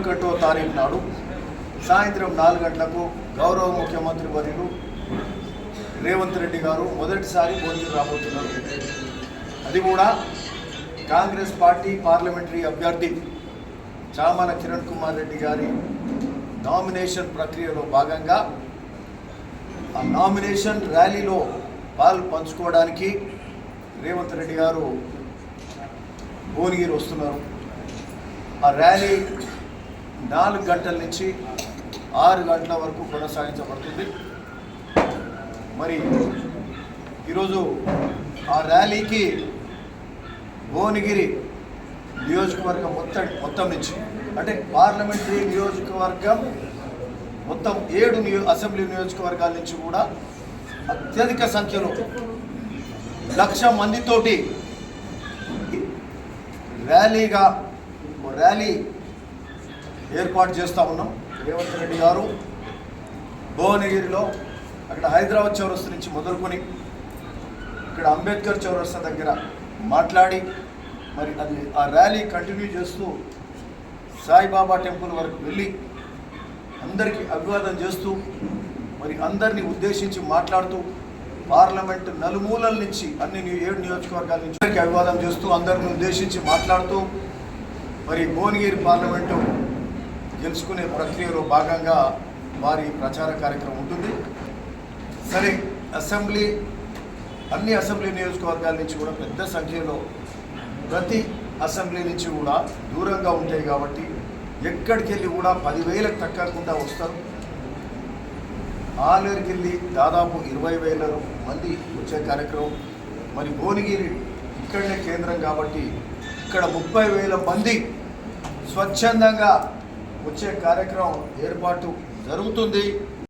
ఒకటో తారీఖు నాడు సాయంత్రం నాలుగు గంటలకు గౌరవ ముఖ్యమంత్రి వర్యులు రేవంత్ రెడ్డి గారు మొదటిసారి భోజనం రాబోతున్నారు. అది కూడా కాంగ్రెస్ పార్టీ పార్లమెంటరీ అభ్యర్థి చామల కిరణ్ కుమార్ రెడ్డి గారి నామినేషన్ ప్రక్రియలో భాగంగా ఆ నామినేషన్ ర్యాలీలో పాలు పంచుకోవడానికి రేవంత్ రెడ్డి గారు భువనగిరి వస్తున్నారు. ఆ ర్యాలీ నాలుగు గంటల నుంచి ఆరు గంటల వరకు కొనసాగించబడుతుంది. మరి ఈరోజు ఆ ర్యాలీకి భువనగిరి నియోజకవర్గం మొత్తం మొత్తం నుంచి అంటే పార్లమెంటరీ నియోజకవర్గం మొత్తం ఏడు నియో అసెంబ్లీ నియోజకవర్గాల నుంచి కూడా అత్యధిక సంఖ్యలో లక్ష మందితోటి ర్యాలీగా ర్యాలీ ఏర్పాటు చేస్తూ ఉన్నాం. రేవంత్ రెడ్డి గారు భువనగిరిలో అక్కడ హైదరాబాద్ చౌరస్తా నుంచి మొదలుకొని ఇక్కడ అంబేద్కర్ చౌరస్తా దగ్గర మాట్లాడి మరి అది ఆ ర్యాలీ కంటిన్యూ చేస్తూ సాయిబాబా టెంపుల్ వరకు వెళ్ళి అందరికీ అభివాదం చేస్తూ మరి అందరినీ ఉద్దేశించి మాట్లాడుతూ పార్లమెంట్ నలుమూలల నుంచి అన్ని ఏడు నియోజకవర్గాల నుంచి అందరికీ అభివాదం చేస్తూ అందరిని ఉద్దేశించి మాట్లాడుతూ మరి భువనగిరి పార్లమెంటు గెలుచుకునే ప్రక్రియలో భాగంగా వారి ప్రచార కార్యక్రమం ఉంటుంది. సరే అసెంబ్లీ అన్ని అసెంబ్లీ నియోజకవర్గాల నుంచి కూడా పెద్ద సంఖ్యలో ప్రతి అసెంబ్లీ నుంచి కూడా దూరంగా ఉంటాయి కాబట్టి ఎక్కడికి వెళ్ళి కూడా పదివేలకు తగ్గకుండా వస్తారు. ఆలేరుకి వెళ్ళి దాదాపు ఇరవై వేల మంది వచ్చే కార్యక్రమం. మరి భువనగిరి ఇక్కడనే కేంద్రం కాబట్టి ఇక్కడ ముప్పై వేల మంది స్వచ్ఛందంగా వచ్చే కార్యక్రమం ఏర్పాటు జరుగుతుంది.